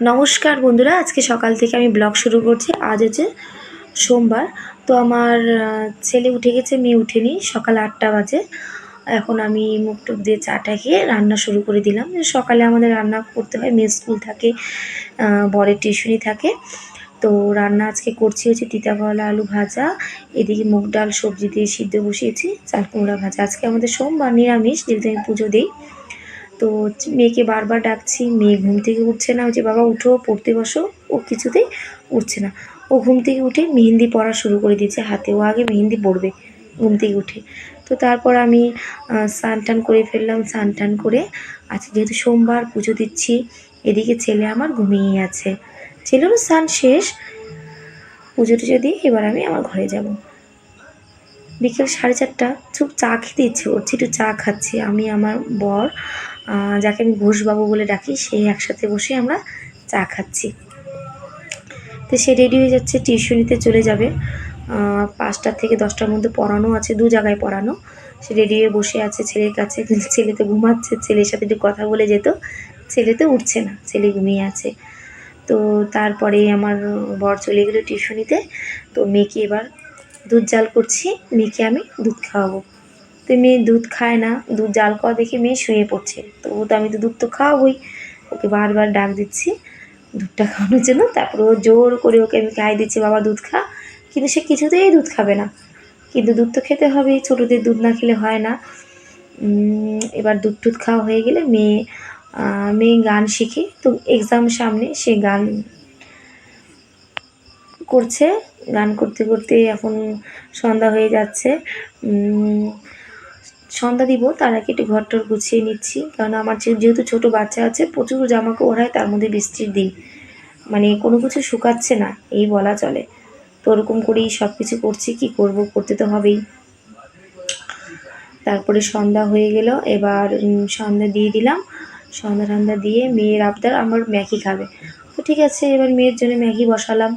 নমস্কার বন্ধুরা, আজকে সকাল থেকে আমি ব্লগ শুরু করছি। আজ হচ্ছে সোমবার। তো আমার ছেলে উঠে গেছে, মেয়ে উঠেনি, সকাল আটটা বাজে। এখন আমি মুখ টুক দিয়ে চাটা খেয়ে রান্না শুরু করে দিলাম। সকালে আমাদের রান্না করতে হয় মেয়ে স্কুল থাকে বরের টিউশনি থাকে। তো রান্না আজকে করছি হচ্ছে তিতা করলা আলু ভাজা, এদিকে মুগ ডাল সবজি দিয়ে সিদ্ধ বসিয়েছি, চাল কুমড়া ভাজা। আজকে আমাদের সোমবার নিরামিষ, যেহেতু আমি পুজো দিই। তো মেয়েকে বারবার ডাকছি, মেয়ে ঘুম থেকে উঠছে না। যে বাবা, উঠো, পড়তে বসো। ও কিছুতেই উঠছে না। ও ঘুম থেকে উঠে মেহেন্দি পড়া শুরু করে দিয়েছে হাতে। ও আগে মেহেন্দি পড়বে ঘুম থেকে উঠে। তো তারপর আমি স্নান টান করে ফেললাম স্নান টান করে। আজকে যেহেতু সোমবার, পুজো দিচ্ছি, এদিকে ছেলে আমার ঘুমিয়ে আছে। ছেলেরও স্নান শেষ। পুজো টুজো দিয়ে এবার আমি আমার ঘরে যাব। বিকেল সাড়ে চারটা। চুপ চা খেতে ইচ্ছে করছে, একটু চা খাচ্ছি। আমি, আমার বর যাকে আমি ঘোষবাবু বলে ডাকি সেই একসাথে বসে আমরা চা খাচ্ছি। তো সে রেডি হয়ে যাচ্ছে টিউশনিতে চলে যাবে। পাঁচটার থেকে দশটার মধ্যে পড়ানো আছে, দু জায়গায় পড়ানো। সে রেডি হয়ে বসে আছে ছেলের কাছে, কিন্তু ছেলে তো ঘুমাচ্ছে, ছেলের সাথে একটু কথা বলে যেত। ছেলে তো উঠছে না, ছেলে ঘুমিয়ে আছে। তো তারপরে আমার বর চলে গেলো টিউশনিতে তো মেয়েকে এবার দুধ জাল করছি, মেয়েকে আমি দুধ খাওয়াবো। তো মেয়ে দুধ খায় না, দুধ জাল খাওয়া দেখে মেয়ে শুয়ে পড়ছে। তো ও তো আমি তো দুধ তো খাওয়াবোই। ওকে বারবার ডাক দিচ্ছি দুধটা খাওয়ানোর জন্য। তারপরে ও জোর করে ওকে আমি খাইয়ে দিচ্ছি, বাবা, দুধ খা। কিন্তু সে কিছুতেই দুধ খাবে না। কিন্তু দুধ তো খেতে হবেই ছোটোদের দুধ না খেলে হয় না। এবার দুধ টুধ খাওয়া হয়ে গেলে মেয়ে মেয়ে গান শিখে। তো এক্সাম সামনে, সে গান করছে। গান করতে করতে এখন সন্ধ্যা হয়ে যাচ্ছে। সন্ধ্যা দিব, তার আগে একটু ঘর টর গুছিয়ে নিচ্ছি। কারণ আমার যেহেতু ছোটো বাচ্চা আছে, প্রচুর জামা কাপড় হয় তার মধ্যে বৃষ্টির দিন। মানে কোনো কিছু শুকাচ্ছে না, এই বলা চলে। তো ওরকম করেই সব কিছু করছি, কি করব, করতে তো হবেই। তারপরে সন্ধ্যা হয়ে গেল, এবার সন্ধ্যা দিয়ে দিলাম। সন্ধ্যা টন্ধ্যা দিয়ে মেয়ের আবদার, আমার ম্যাগি খাবে। তো ঠিক আছে, এবার মেয়ের জন্য ম্যাগি বসালাম।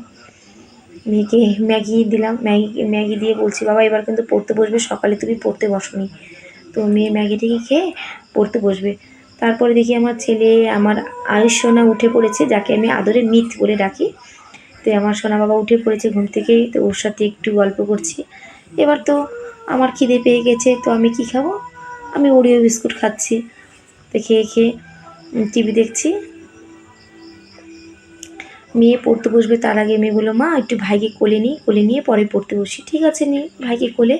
মেয়েকে ম্যাগি দিলাম, ম্যাগি ম্যাগি দিয়ে বলছি, বাবা, এবার কিন্তু পড়তে বসবে, সকালে তুমি পড়তে বসনি। তো মেয়ে ম্যাগিটিকে খেয়ে পড়তে বসবে। তারপরে দেখি আমার ছেলে, আমার আয়ুষ সোনা উঠে পড়েছে, যাকে আমি আদরে মিথ বলে ডাকি। তো আমার সোনা বাবা উঠে পড়েছে ঘুম থেকে তো ওর সাথে একটু গল্প করছি। এবার তো আমার খিদে পেয়ে গেছে, তো আমি কি খাব? আমি ওরিও বিস্কুট খাচ্ছি। তো খেয়ে খেয়ে টিভি দেখছি। মেয়ে পড়তে বসবে তার আগে মেয়ে বলল মা, একটু ভাইকে কোলে নিই কোলে নিয়ে পরে পড়তে বসি। ঠিক আছে নি, ভাইকে কোলে।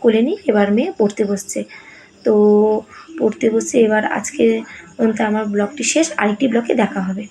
কোলে নিই এবার মেয়ে পড়তে বসছে। তো পড়তে বসে এবার আজকে পর্যন্ত আমার ব্লগটি শেষ। আরেকটি ব্লগে দেখা হবে।